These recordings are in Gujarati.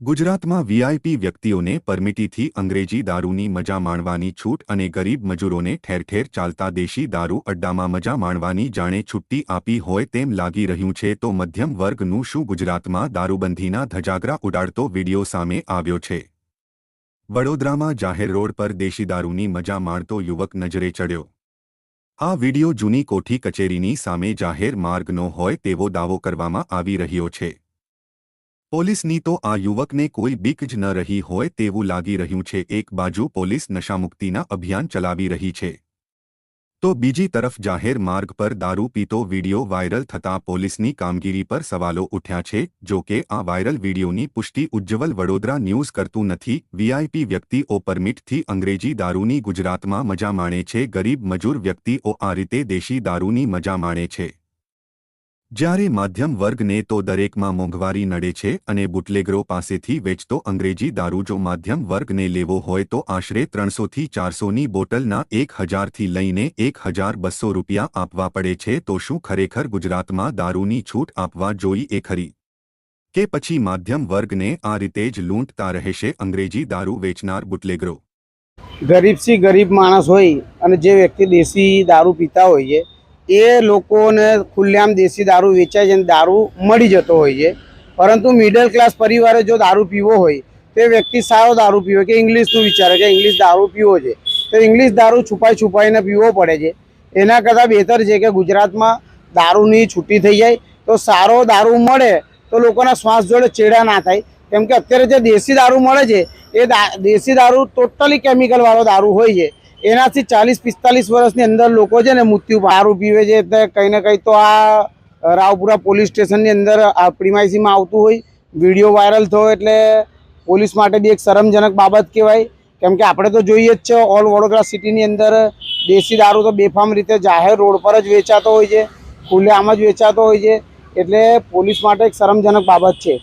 ગુજરાતમાં વીઆઈપી વ્યક્તિઓને પરમિટીથી અંગ્રેજી દારૂની મજા માણવાની છૂટ અને ગરીબ મજૂરોને ઠેર ઠેર ચાલતા દેશી દારૂ અડ્ડામાં મજા માણવાની જાણે છુટ્ટી આપી હોય તેમ લાગી રહ્યું છે તો મધ્યમ વર્ગનું શું ગુજરાતમાં દારૂબંધીના ધજાગરા ઉડાડતો વિડિયો સામે આવ્યો છે? વડોદરામાં જાહેર રોડ પર દેશી દારૂની મજા માણતો યુવક નજરે ચડ્યો. આ વિડિયો જૂની કોઠી કચેરીની સામે જાહેર માર્ગનો હોય તેવો દાવો કરવામાં આવી રહ્યો છે. પોલીસની તો આ યુવકને કોઈ બીક જ ન રહી હોય તેવું લાગી રહ્યું છે. એક બાજુ પોલીસ નશામુક્તિના અભિયાન ચલાવી રહી છે. તો બીજી તરફ જાહેર માર્ગ પર દારૂ પીતો વિડિયો વાયરલ થતાં પોલીસની કામગીરી પર સવાલો ઉઠ્યા છે. જો કે આ વાયરલ વિડિયોની પુષ્ટિ ઉજ્જવલ વડોદરા ન્યૂઝ કરતું નથી. વીઆઈપી વ્યક્તિઓ પરમિટથી અંગ્રેજી દારૂની ગુજરાતમાં મજા માણે છે. ગરીબ મજૂર વ્યક્તિઓ આ રીતે દેશી દારૂની મજા માણે છે. જ્યારે માધ્યમ વર્ગને તો દરેકમાં મોંઘવારી નડે છે અને બુટલેગરો પાસેથી વેચતો અંગ્રેજી દારૂ જો માધ્યમ વર્ગને લેવો હોય તો આશરે ત્રણસોથી ચારસોની બોટલના એક હજારથી લઈને એક હજાર બસો રૂપિયા આપવા પડે છે તો શું ખરેખર ગુજરાતમાં દારૂની છૂટ આપવા જોઈ એ ખરી? કે પછી માધ્યમ વર્ગને આ રીતે જ લૂંટતા રહેશે અંગ્રેજી દારૂ વેચનાર બુટલેગરો? ગરીબથી ગરીબ માણસ હોય અને જે વ્યક્તિ દેશી દારૂ પીતા હોય છે એ લોકોને ખુલ્લેઆમ દેશી દારૂ વેચાય છે અને દારૂ મળી જતો હોય છે. પરંતુ મિડલ ક્લાસ પરિવારે જો દારૂ પીવો હોય, તે વ્યક્તિ સારો દારૂ પીવો કે ઇંગ્લિશનું વિચારે કે ઇંગ્લિશ દારૂ પીવો છે. તો ઇંગ્લિશ દારૂ છુપાઈ છુપાઈને પીવો પડે છે. એના કરતાં બહેતર છે કે ગુજરાતમાં દારૂની છૂટી થઈ જાય. તો સારો દારૂ મળે તો લોકોના શ્વાસ જોડે ચેડા ના થાય. કેમ કે અત્યારે જે દેશી દારૂ મળે છે, એ દેશી દારૂ ટોટલી કેમિકલવાળો દારૂ હોય છે. એનાથી ચાલીસ, પિસ્તાલીસ વર્ષની અંદર લોકો છે ને મૃત્યુ બહાર પીવે છે એટલે કંઈ ને કંઈ તો આ રાવપુરા પોલીસ સ્ટેશનની અંદર પ્રિમાઇસીમાં આવતું હોય. વીડિયો વાયરલ થયો એટલે પોલીસ માટે બી એક શરમજનક બાબત કહેવાય. કેમ કે આપણે તો જોઈએ જ છે, ઓલ વડોદરા સિટીની અંદર દેશી દારૂ તો બેફામ રીતે જાહેર રોડ પર જ વેચાતો હોય છે, ખુલ્લેઆમ જ વેચાતો હોય છે. એટલે પોલીસ માટે એક શરમજનક બાબત છે.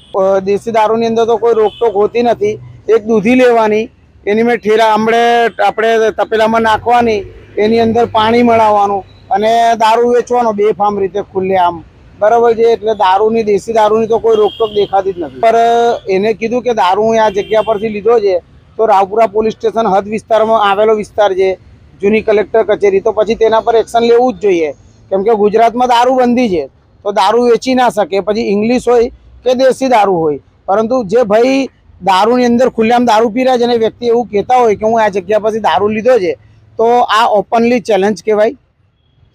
દેશી દારૂની અંદર તો કોઈ રોકટોક હોતી નથી, એક દૂધી લેવાની એની મેં ઠેરા આમળે આપણે તપેલામાં નાખવાની, એની અંદર પાણી મળાવવાનું અને દારૂ વેચવાનો બેફામ રીતે ખુલ્લે આમ. બરાબર છે? એટલે દારૂની, દેશી દારૂની તો કોઈ રોકટોક દેખાતી જ નથી. પર એને કીધું કે દારૂ હું આ જગ્યા પરથી લીધો છે, તો રાવપુરા પોલીસ સ્ટેશન હદ વિસ્તારમાં આવેલો વિસ્તાર છે, જૂની કલેક્ટર કચેરી. તો પછી તેના પર એક્શન લેવું જ જોઈએ. કેમ કે ગુજરાતમાં દારૂ બંધી છે, તો દારૂ વેચી ના શકે. પછી ઇંગ્લિશ હોય કે દેશી દારૂ હોય. પરંતુ જે ભાઈ દારૂની અંદર ખુલ્લેઆમ દારૂ પી રહ્યા છે અને વ્યક્તિ એવું કહેતા હોય કે હું આ જગ્યા પરથી દારૂ લીધો છે, તો આ ઓપનલી ચેલેન્જ કહેવાય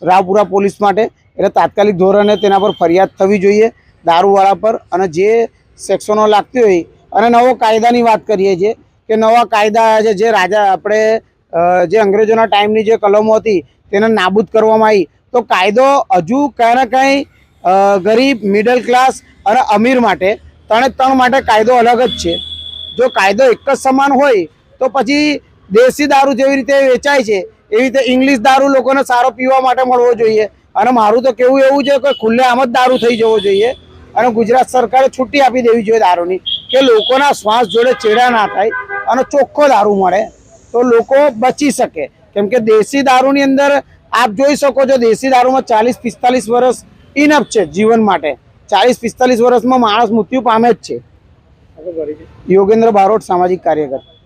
રાવપુરા પોલીસ માટે. એટલે તાત્કાલિક ધોરણે તેના પર ફરિયાદ થવી જોઈએ દારૂવાળા પર અને જે સેક્શનો લાગતી હોય અને નવો કાયદાની વાત કરીએ છીએ કે નવા કાયદા છે જે રાજા આપણે જે અંગ્રેજોના ટાઈમની જે કલમો હતી તેને નાબૂદ કરવામાં આવી. તો કાયદો હજુ કાંઈ ને કાંઈ ગરીબ મિડલ ક્લાસ અને અમીર માટે, ત્રણે ત્રણ માટે કાયદો અલગ જ છે. જો કાયદો એક જ સમાન હોય, તો પછી દેશી દારૂ જેવી રીતે વેચાય છે, એવી રીતે ઇંગ્લિશ દારૂ લોકોને સારો પીવા માટે મળવો જોઈએ. અને મારું તો કેવું એવું છે કે ખુલ્લે આમ જ દારૂ થઈ જવો જોઈએ. અને ગુજરાત સરકારે છૂટી આપી દેવી જોઈએ દારૂની, કે લોકોના શ્વાસ જોડે ચેડા ના થાય અને ચોખ્ખો દારૂ મળે, તો લોકો બચી શકે. કેમ કે દેશી દારૂની અંદર આપ જોઈ શકો છો, દેશી દારૂમાં ચાલીસ પિસ્તાલીસ વર્ષ ઇનફ છે જીવન માટે. ચાલીસ પિસ્તાલીસ વર્ષમાં માણસ મૃત્યુ પામે જ છે. योगेंद्र बारोट सामाजिक कार्यकर्ता.